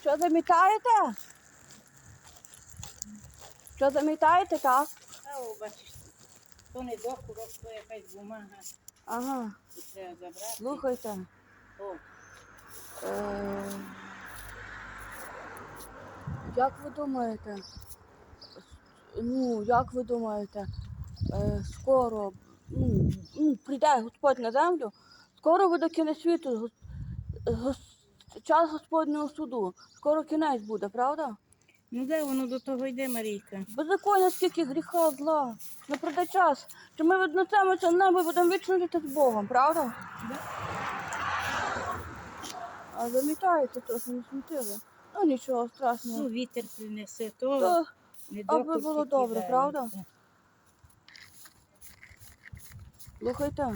Що замітаєте? Що замітаєте, так? А о, бачиш, то не докурок, то якась бумага, Ага, тут треба забрати. слухайте. О, Е, як ви думаєте? Ну, як ви думаєте, е, скоро ну, ну, прийде Господь на землю, скоро буде кінець світу, гос- гос- час Господнього суду. Скоро кінець буде, правда? ну де воно до того йде, Марійка? Беззаконня скільки гріха, зла. Не прийде час. Чи ми віднесемося на небо і будемо вічно жити з Богом, правда? Да. А замітаєте трохи не смітили. Ну нічого страшного. Ну, вітер принесе, то То аби було добре, правда? Слухайте,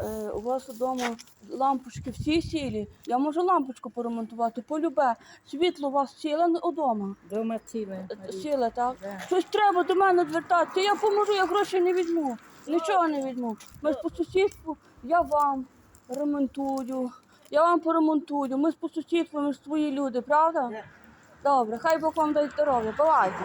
е, у вас вдома лампочки всі сілі. Я можу лампочку поремонтувати, полюбе. Світло у вас сіле вдома. Дома ціле. Е, Сіле, так? Да. Щось треба до мене звертатися. Я поможу, я грошей не візьму. Нічого не візьму. Ми по сусідству, я вам ремонтую, я вам поремонтую. Ми ж по сусідству, ми ж свої люди, правда? Да. Добре, хай Бог вам дасть здоров'я. Бувайте.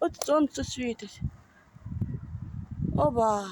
От сонце світить. Оба.